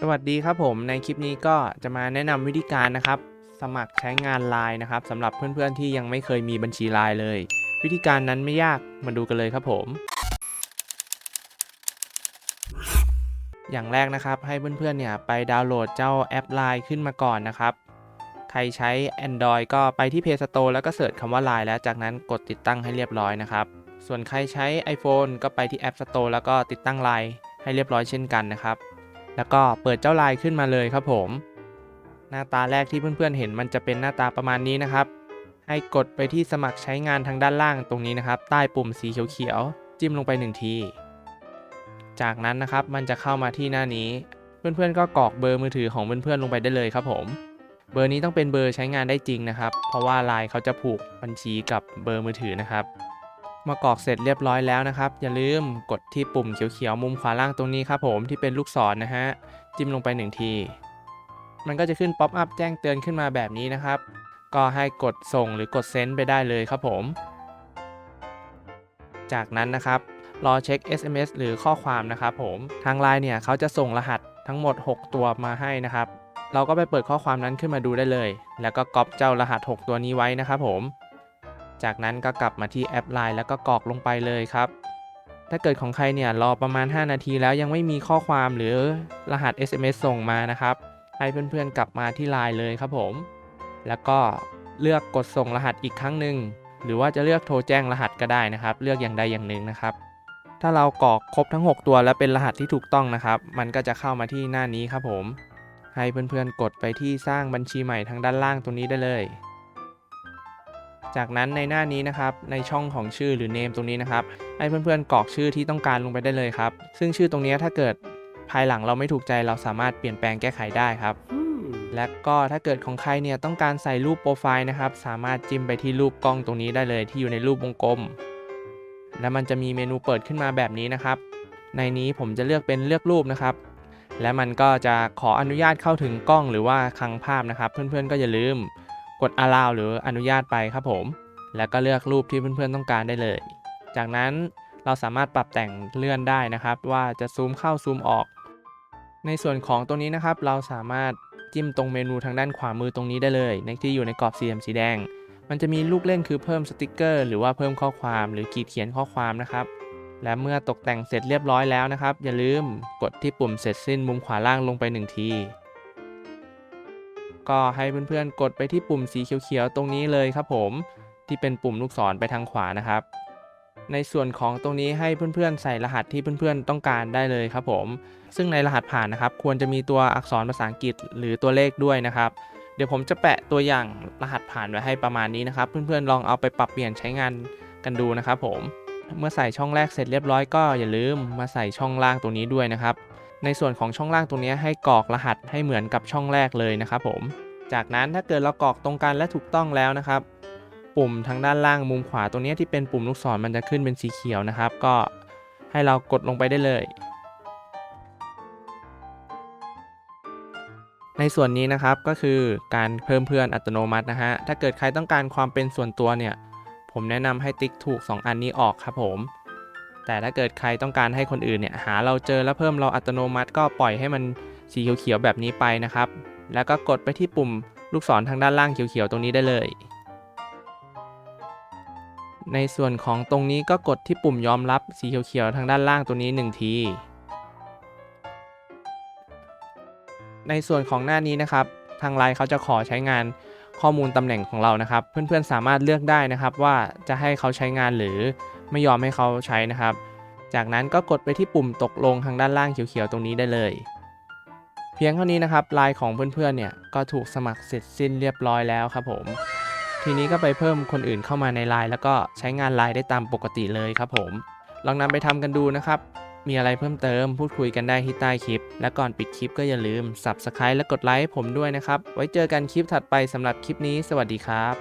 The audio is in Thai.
สวัสดีครับผมในคลิปนี้ก็จะมาแนะนำวิธีการนะครับ สมัครใช้งาน Line นะครับสำหรับเพื่อนๆที่ยังไม่เคยมีบัญชี Line เลย วิธีการนั้นไม่ยากมาดูกันเลยครับผม อย่างแรกนะครับให้เพื่อนๆเนี่ยไปดาวน์โหลดเจ้าแอป Line ขึ้นมาก่อนนะครับ ใครใช้ Android ก็ไปที่ Play Store แล้วก็เสิร์ชคำว่า Line แล้วจากนั้นกดติดตั้งให้เรียบร้อยนะครับ ส่วนใครใช้ iPhone ก็ไปที่ App Store แล้วก็ติดตั้ง Line ให้เรียบร้อยเช่นกันนะครับ แล้วก็เปิดเจ้าลายขึ้นมาเลยครับผม หน้าตาแรกที่เพื่อนๆเห็นมันจะเป็นหน้าตาประมาณนี้นะครับ ให้กดไปที่สมัครใช้งานทางด้านล่างตรงนี้นะครับ ใต้ปุ่มสีเขียวๆจิ้มลงไปหนึ่งที จากนั้นนะครับมันจะเข้ามาที่หน้านี้ เพื่อนๆก็กรอกเบอร์มือถือของเพื่อนๆลงไปได้เลยครับผม เบอร์นี้ต้องเป็นเบอร์ใช้งานได้จริงนะครับ เพราะว่าไลน์เขาจะผูกบัญชีกับเบอร์มือถือนะครับ เมื่อกรอกเสร็จเรียบร้อยแล้วนะครับ อย่าลืมกดที่ปุ่มเขียวๆมุมขวาล่างตรงนี้ครับผมที่เป็นลูกศรนนะฮะจิ้มลงไปหนึ่งที มันก็จะขึ้นป๊อปอัพแจ้งเตือนขึ้นมาแบบนี้นะครับ ก็ให้กดส่งหรือกดเซนด์ไปได้เลยครับผม จากนั้นนะครับรอเช็ค SMS หรือข้อความนะครับผมทาง Line เนี่ยเขาจะส่งรหัสทั้งหมด 6 ตัวมาให้นะครับ เราก็ไปเปิดข้อความนั้นขึ้นมาดูได้เลย แล้วก็ก๊อปเจ้ารหัส 6 ตัวนี้ไว้นะครับผม จากนั้นก็กลับมาที่แอป Line แล้วก็กรอกลงไปเลยครับ ถ้าเกิดของใครเนี่ยรอประมาณ 5 นาทีแล้วยังไม่มีข้อความหรือรหัส SMS ส่งมานะครับ ให้เพื่อนๆกลับมาที่ Line เลยครับผม แล้วก็เลือกกดส่งรหัสอีกครั้งหนึ่งหรือว่าจะเลือกโทรแจ้งรหัสก็ได้นะครับ เลือกอย่างใดอย่างหนึ่งนะครับ ถ้าเรากรอกครบทั้ง 6 ตัวแล้วเป็นรหัสที่ถูกต้องนะครับ มันก็จะเข้ามาที่หน้านี้ครับผม ให้เพื่อนๆกดไปที่สร้างบัญชีใหม่ทางด้านล่างตรงนี้ได้เลย จากนั้นในหน้านี้นะครับในช่องของชื่อหรือ name ตรงนี้นะครับให้เพื่อนๆกรอกชื่อที่ต้องการลงไปได้เลยครับ ซึ่งชื่อตรงนี้ถ้าเกิดภายหลังเราไม่ถูกใจเราสามารถเปลี่ยนแปลงแก้ไขได้ครับ และก็ถ้าเกิดของใครเนี่ยต้องการใส่รูปโปรไฟล์นะครับ สามารถจิ้มไปที่รูปกล้องตรงนี้ได้เลยที่อยู่ในรูปวงกลม แล้วมันจะมีเมนูเปิดขึ้นมาแบบนี้นะครับ ในนี้ผมจะเลือกเป็นเลือกรูปนะครับ และมันก็จะขออนุญาตเข้าถึงกล้องหรือว่าคลังภาพนะครับ เพื่อนๆก็อย่าลืม กด allow หรืออนุญาตไปครับผม แล้วก็เลือกรูปที่เพื่อนๆต้องการได้เลย จากนั้นเราสามารถปรับแต่งเลื่อนได้นะครับ ว่าจะซูมเข้าซูมออก ในส่วนของตรงนี้นะครับ เราสามารถจิ้มตรงเมนูทางด้านขวามือตรงนี้ได้เลยในที่อยู่ในกรอบสี่เหลี่ยมสีแดง มันจะมีลูกเล่นคือเพิ่มสติกเกอร์หรือว่าเพิ่มข้อความหรือขีดเขียนข้อความนะครับและเมื่อตกแต่งเสร็จเรียบร้อยแล้วนะครับ อย่าลืมกดที่ปุ่มเสร็จสิ้นมุมขวาล่างลงไปหนึ่งที ก็ให้เพื่อนๆ กดไปที่ปุ่มสีเขียวๆ ตรงนี้เลยครับผม ที่เป็นปุ่มลูกศรไปทางขวานะครับ ในส่วนของตรงนี้ให้เพื่อนๆ ใส่รหัสที่เพื่อนๆ ต้องการได้เลยครับผม ซึ่งในรหัสผ่านนะครับ ควรจะมีตัวอักษรภาษาอังกฤษหรือตัวเลขด้วยนะครับ เดี๋ยวผมจะแปะตัวอย่างรหัสผ่านไว้ให้ประมาณนี้นะครับ เพื่อนๆ ลองเอาไปปรับเปลี่ยนใช้งานกันดูนะครับผม เมื่อใส่ช่องแรกเสร็จเรียบร้อยก็อย่าลืมมาใส่ช่องล่างตรงนี้ด้วยนะครับ ในส่วนของช่องล่างตรงนี้ให้กรอกรหัสให้เหมือนกับช่องแรกเลยนะครับผม จากนั้นถ้าเกิดเรากรอกตรงกันและถูกต้องแล้วนะครับ ปุ่มทางด้านล่างมุมขวาตรงนี้ที่เป็นปุ่มลูกศรมันจะขึ้นเป็นสีเขียวนะครับ ก็ให้เรากดลงไปได้เลย ในส่วนนี้นะครับก็คือการเพิ่มเพื่อนอัตโนมัตินะฮะ ถ้าเกิดใครต้องการความเป็นส่วนตัวเนี่ย ผมแนะนำให้ติ๊กถูก 2 อันนี้ออกครับผม แต่ถ้าเกิดใครต้องการให้คนอื่นเนี่ยหาเราเจอแล้วเพิ่มเราอัตโนมัติ ก็ปล่อยให้มันสีเขียวๆแบบนี้ไปนะครับ แล้วก็กดไปที่ปุ่มลูกศรทางด้านล่างเขียวๆตรงนี้ได้เลย ในส่วนของตรงนี้ก็กดที่ปุ่มยอมรับสีเขียวๆทางด้านล่างตัวนี้ 1 ทีในส่วนของหน้านี้นะครับ ทางไลน์เขาจะขอใช้งานข้อมูลตำแหน่งของเรานะครับ เพื่อนๆสามารถเลือกได้นะครับว่าจะให้เขาใช้งานหรือ ไม่ยอมให้เขาใช้นะครับ จากนั้นก็กดไปที่ปุ่มตกลงทางด้านล่างเขียวๆตรงนี้ได้เลย เพียงเท่านี้นะครับไลน์ของเพื่อนๆเนี่ยก็ถูกสมัครเสร็จสิ้นเรียบร้อยแล้วครับผม ทีนี้ก็ไปเพิ่มคนอื่นเข้ามาในไลน์แล้วก็ใช้งานไลน์ได้ตามปกติเลยครับผม ลองนำไปทำกันดูนะครับมีอะไรเพิ่มเติมพูดคุยกันได้ที่ใต้คลิป และก่อนปิดคลิปก็อย่าลืม Subscribe และกดไลค์ให้ผมด้วยนะครับ ไว้เจอกันคลิปถัดไปสำหรับคลิปนี้ สวัสดีครับ